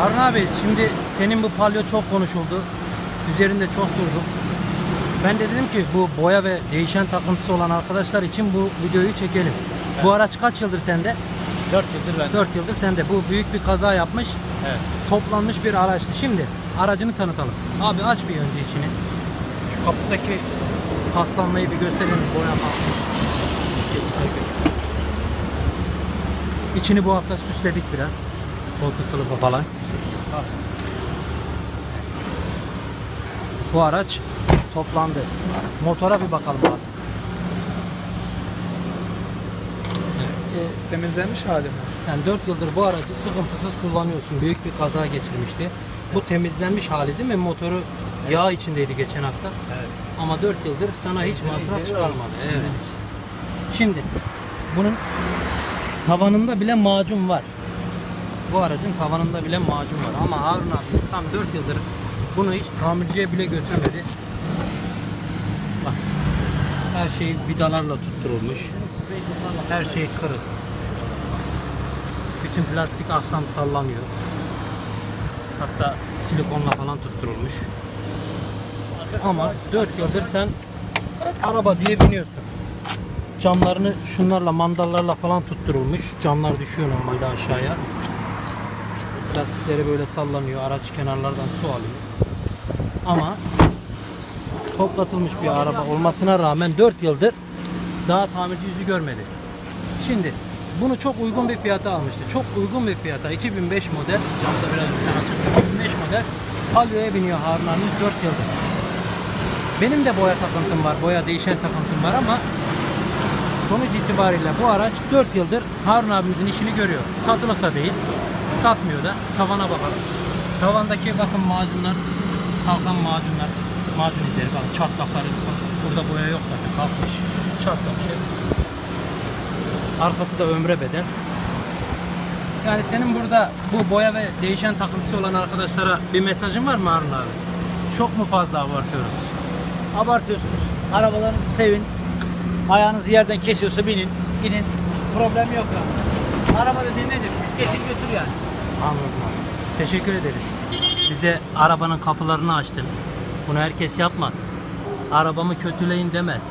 Harun abi şimdi senin bu palyo çok konuşuldu. Üzerinde çok durduk. Ben de dedim ki bu boya ve değişen takıntısı olan arkadaşlar için bu videoyu çekelim. Bu araç kaç yıldır sende? 4 yıldır ben. 4 yıldır sende. Bu büyük bir kaza yapmış. Evet. Toplanmış bir araçtı. Şimdi aracını tanıtalım. Abi aç bir önce içini. Şu kapıdaki paslanmayı bir gösterelim. Boya kalkmış. İçini bu hafta süsledik biraz. Koltuk kılıfı falan. Bu araç toplandı. Motora bir bakalım abi. Bu temizlenmiş hali mi? Sen 4 yıldır bu aracı sıkıntısız kullanıyorsun. Büyük bir kaza geçirmişti. Bu temizlenmiş hali değil mi? Motoru yağ içindeydi geçen hafta. Evet. Ama 4 yıldır sana hiç masraf izleri çıkarmadı. Evet. Şimdi bunun tavanında bile macun var. Bu aracın tavanında bile macun var. Ama Harun abi tam 4 yıldır bunu hiç tamirciye bile götürmedi. Bak. Her şey vidalarla tutturulmuş. Her şey kırık. Bütün plastik aksam sallanıyor. Hatta silikonla falan tutturulmuş. Ama 4 yıldır sen araba diye biniyorsun. Camlarını şunlarla mandallarla falan tutturulmuş. Camlar düşüyor normalde aşağıya. Lastikleri böyle sallanıyor. Araç kenarlardan su alıyor. Ama toplatılmış bir araba olmasına rağmen 4 yıldır daha tamirci yüzü görmedi. Şimdi bunu çok uygun bir fiyata almıştı. Çok uygun bir fiyata 2005 model. Camda biraz üstten açık. 2005 model. Palio'ya biniyor Harun abimiz 4 yıldır. Benim de boya takıntım var. Boya değişen takıntım var ama sonuç itibariyle bu araç 4 yıldır Harun abimizin işini görüyor. Satılık da değil. Satmıyor da. Tavana bakalım. Tavandaki bakın macunlar, kalkan macunlar, macun izleri bakın çatlakları. Bakın burada boya yok zaten kalkmış. Hep. Arkası da ömre bedel. Yani senin burada bu boya ve değişen takıntısı olan arkadaşlara bir mesajın var mı Harun abi? Çok mu fazla abartıyoruz? Abartıyorsunuz. Arabalarınızı sevin. Ayağınızı yerden kesiyorsa binin. Gidin. Problem yok yani. Araba dediğin nedir? Getir götür yani. Anladım abi. Teşekkür ederiz. Bize arabanın kapılarını açtın. Bunu herkes yapmaz. Arabamı kötüleyin demez.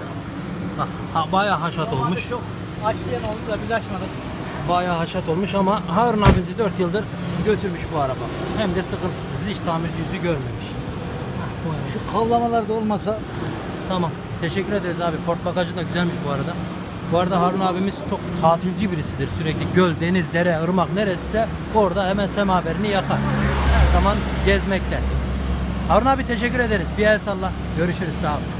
Bak ha, bayağı haşat olmuş. Çok açlayan oldu da biz açmadık. Bayağı haşat olmuş ama Harun abimizi 4 yıldır götürmüş bu araba. Hem de sıkıntısız. Hiç tamirci yüzü görmemiş. Şu kavlamalar da olmasa Tamam. Teşekkür ederiz abi. Port bagajı da güzelmiş bu arada. Bu arada Harun abimiz çok tatilci birisidir. Sürekli göl, deniz, dere, ırmak neresiyse orada hemen semaverini yakar. Her zaman gezmekte. Harun abi teşekkür ederiz. Bir el salla. Görüşürüz. Sağ ol.